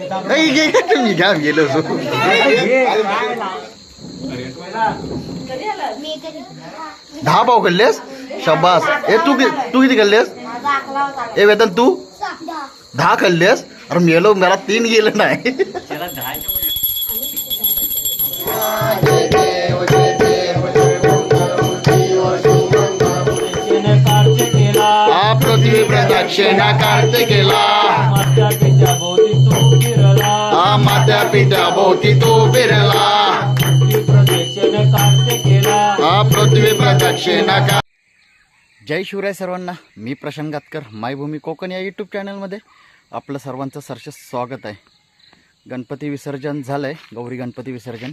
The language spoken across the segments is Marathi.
ऐ, घे, घे, मी घ्या गेलो सो मी कधी दहा पाव खाल्लेस शबास ए तू कि- तू किती खाल्लेस माझा आकला होता ए वेतन तू? दहा खाल्लेस अरे मेलो मला तीन गेलं नाही. हा पृथ्वी प्रदक्षिणा कार्तिकेला हा मात्या पित्या भोवती तो फिरला. पृथ्वी प्रदक्षिण का जय शिवराय सर्वांना. मी प्रशांत गातकर मायभूमी कोकण या यूट्यूब चॅनलमध्ये आपलं सर्वांचं सरस स्वागत आहे. गणपती विसर्जन झालं आहे गौरी गणपती विसर्जन.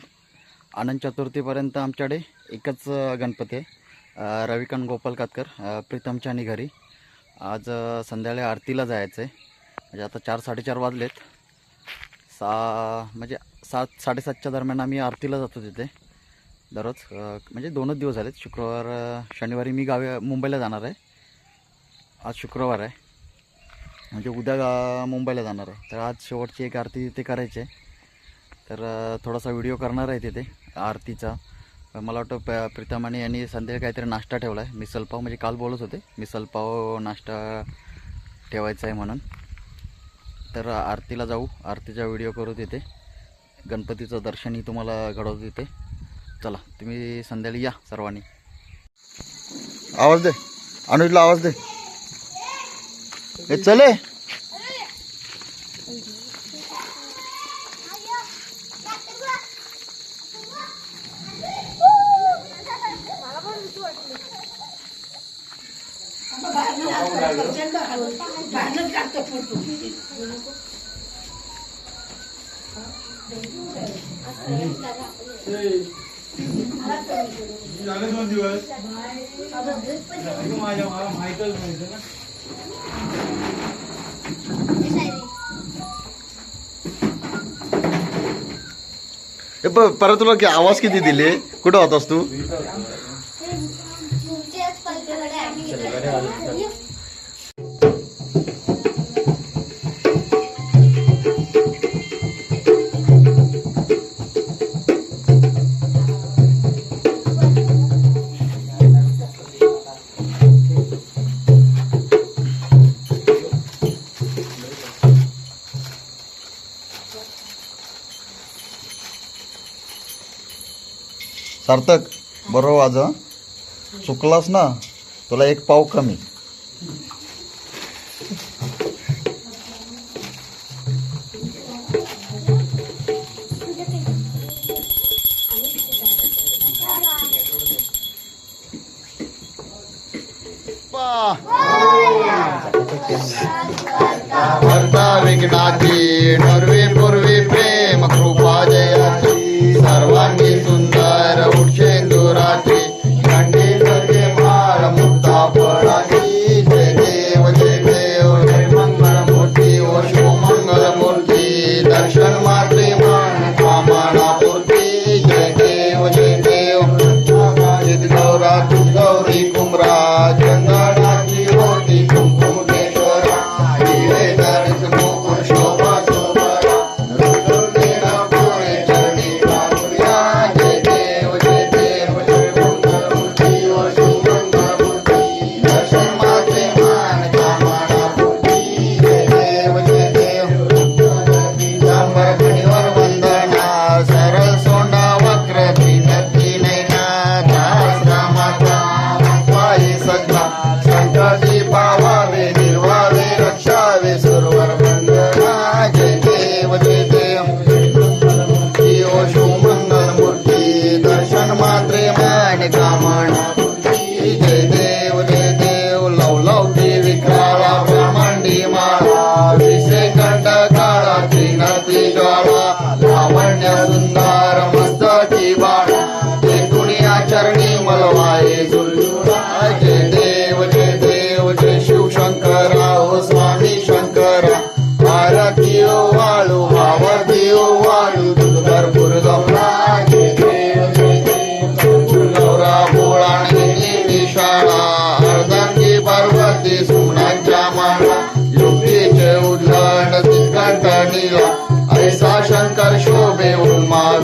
अनंत चतुर्थीपर्यंत आमच्याकडे एकच गणपती आहे. रविकांत गोपाल कातकर प्रीतमच्या घरी. आज संध्याकाळी आरतीला जायचं आहे म्हणजे आता चार साडेचार वाजलेत. सा म्हणजे सात साडेसातच्या दरम्यान आम्ही आरतीला जातो तिथे दररोज. म्हणजे दोनच दिवस झालेत. शुक्रवार शनिवारी मी गावी मुंबईला जाणार आहे. आज शुक्रवार आहे. म्हणजे उद्या गा मुंबईला जाणार आहे. तर आज शेवटची एक आरती तिथे करायची आहे. तर थोडासा व्हिडिओ करणार आहे तिथे आरतीचा. मला वाटतं प प्रीतमाने यांनी संध्याकाळी काहीतरी नाश्ता ठेवला आहे. मिसलपाव म्हणजे काल बोलत होते मिसलपाव नाश्ता ठेवायचा आहे म्हणून. तर आरतीला जाऊ. आरतीचा व्हिडिओ करू तिथे. गणपतीचं दर्शनही तुम्हाला घडवतो तिथे. चला तुम्ही संध्याकाळी या सर्वांनी. आवाज दे. अनुजला आवाज दे. चले झाले दोन दिवस. माझ्या मला माहितच नव्हतं ना. परत तुला की आवाज किती दिले? कुठं होतास तू? सार्थक बरोबर आज चुकलास ना तुला एक पाव कमी. वर्धा विघ्नाची नरवे पूर्वी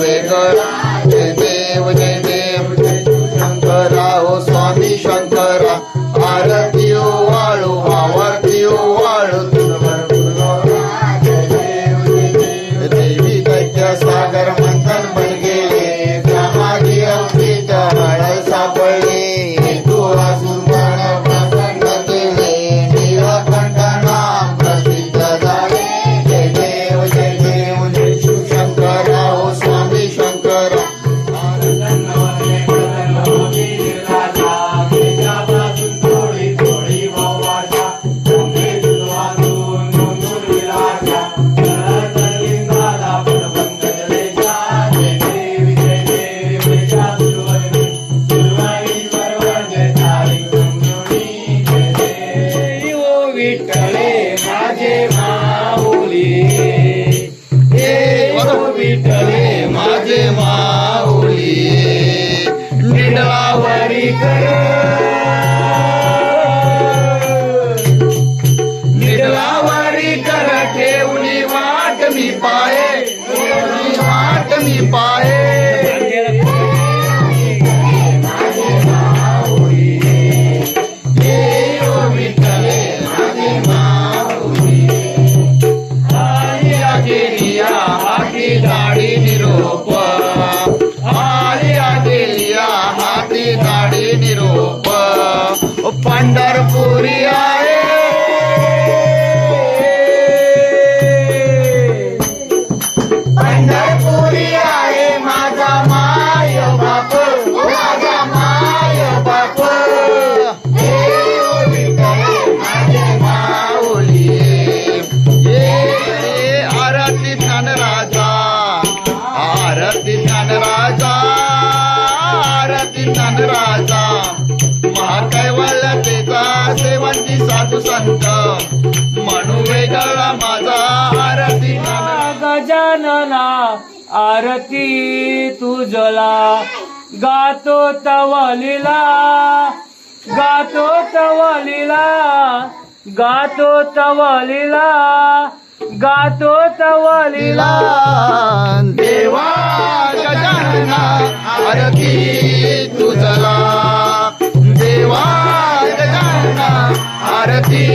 We go. गजानना आरती तुझला गातो तवलीला गातो तवलीला गातो तवलीला गातो तवलीला. देवा गजानना आरती तुझला देवा गजानना आरती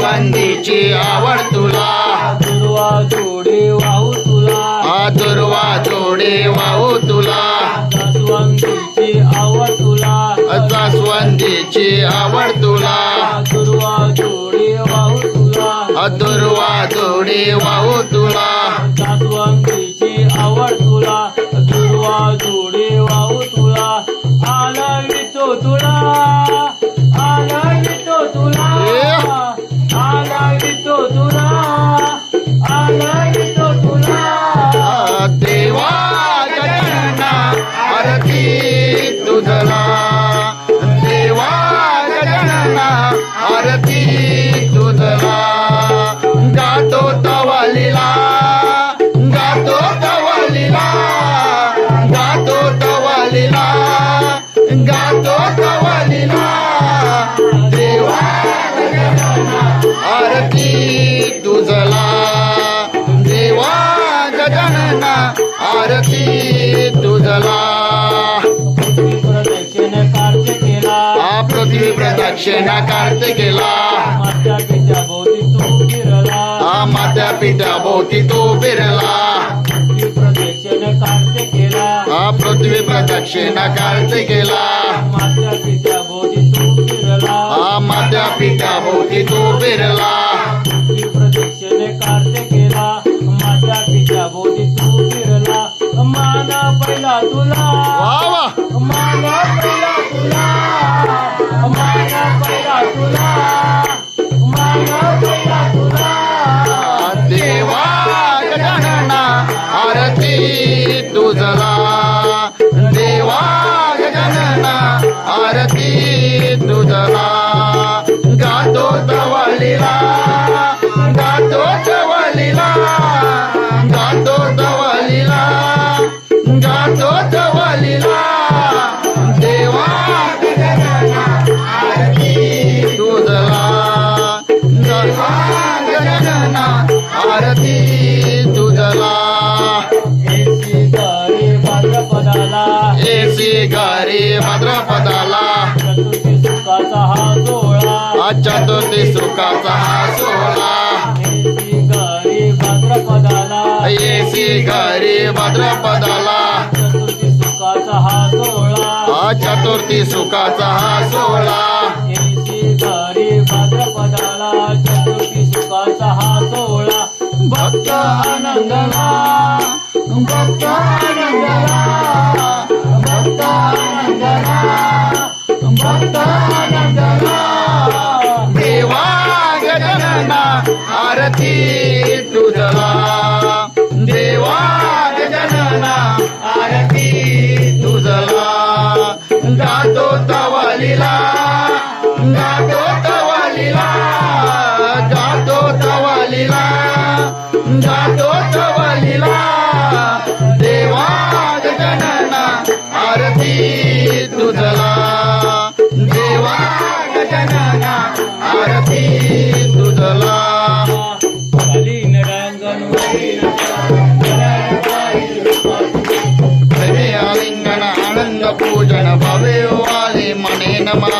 जास्वंदीची आवड तुला. दुर्वा जोडी वाहू तुला. आदुर्वा जोडे वाहू तुला. जास्वंदीची आवड तुला. जास्वंदीची आवड तुला. दुर्वा जोडी वाहू तुला. अदुर्वा जोडे वाहू तुला. जास्वंदीची आवड तुला. दुर्वा जोडी वाहू तुला. आलावितो तुला. तुझला पृथ्वी हा पृथ्वी प्रदक्षिणा कार्तिकेला. मात्या पित्या भोवती फिरला हा मात्या पित्या भोवती तो फिरला. हा पृथ्वी प्रदक्षिणा कार्तिकेला. मात्या पित्या भोवती तो फिरला हा मात्या पित्या भोवती तो फिरला. चतुर्थी सुखाचा हा सोहळा. एसी गाडी भाद्रपदाला. चतुर्थी सुखाचा हा सोहळा चतुर्थी सुखाचा हा सोहळा. भक्त आनंदला भक्त आनंदला भक्त आनंदला भक्त आनंदला. देवा गजानना आरती तुझला देवा गजानना आरती nama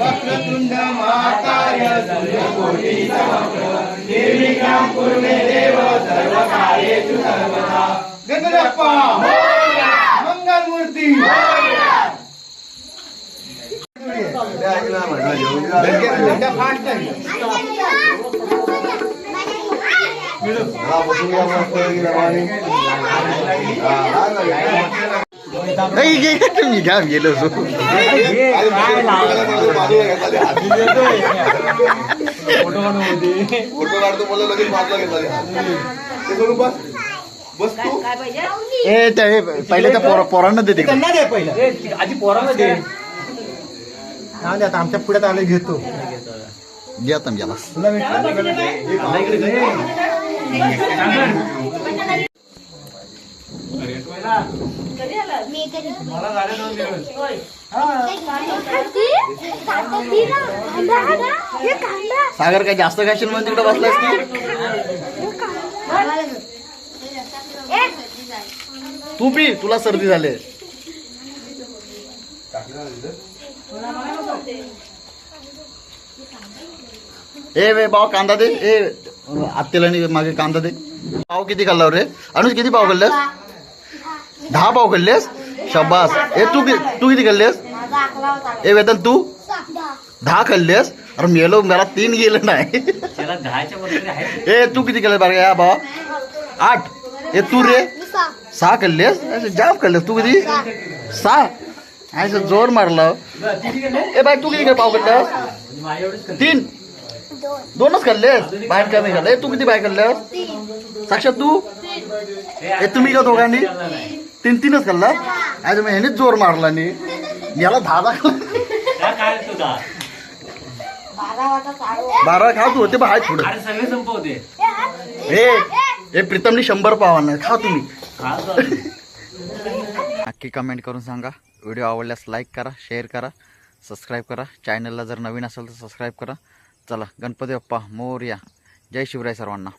वक्रतुंड महाकाय सूर्यकोटी समग्र निर्विघ्नं कुरु मे देव सर्व कार्येषु सर्वदा गणपती मंगल मूर्ती नाही घे तुम्ही घ्या गेलो सो फोटो काढतो मला लगेच बाजूला घेतला बस बस तू ए त्या हे पहिले त्या पोरा पोरांना दे तिकडे त्यांना दे पहिलं ए, आधी पोरांना दे आता आमच्या पुढे आले घेतो दे आता याला तुला भेटलं मी कधी मला झाले दोन दिवस सागर काय जास्त खाशील म्हणून तिकडे बसलास की तू पी. तुला सर्दी झाली. ए वे भाऊ कांदा दे. ए आत्तेला मागे कांदा दे. पाव किती खाल्ला रे? अनुज किती पाव खाल्लेस? दहा पाव खाल्लेस? शब्बास ए तू कि- तू किती खाल्लेस? ए वेदन तू? दहा खाल्लेस? अरे मेलो मला तीन गेलं नाही. ए तू किती खाल्ले बरं या भावा. आठ. ए तू रे. सहा खाल्लेस? असं जाम खाल्लेस. तू किती? सहा. असं जोर मारला. ए बाई तू किती पाव करते. तीन. दोनच खाल्लेस? बाहेर कमी खाल्ले. तू किती बाहेर खाल्ल्यास साक्षात तू? ए तुम्ही का दोघांनी? तीन तीनच खाल्ला. आज मग ह्यानेच जोर मारला नी. याला दहा दहा बारा खा तू होते बा हाय थोडं संपवते. ए ए प्रीतमनी शंभर पावांना. खा तुम्ही. नक्की कमेंट करून सांगा. व्हिडिओ आवडल्यास लाईक करा शेअर करा सबस्क्राईब करा. चॅनलला जर नवीन असेल तर सबस्क्राईब करा. चला गणपती बाप्पा मोरया. जय शिवराय सर्वांना.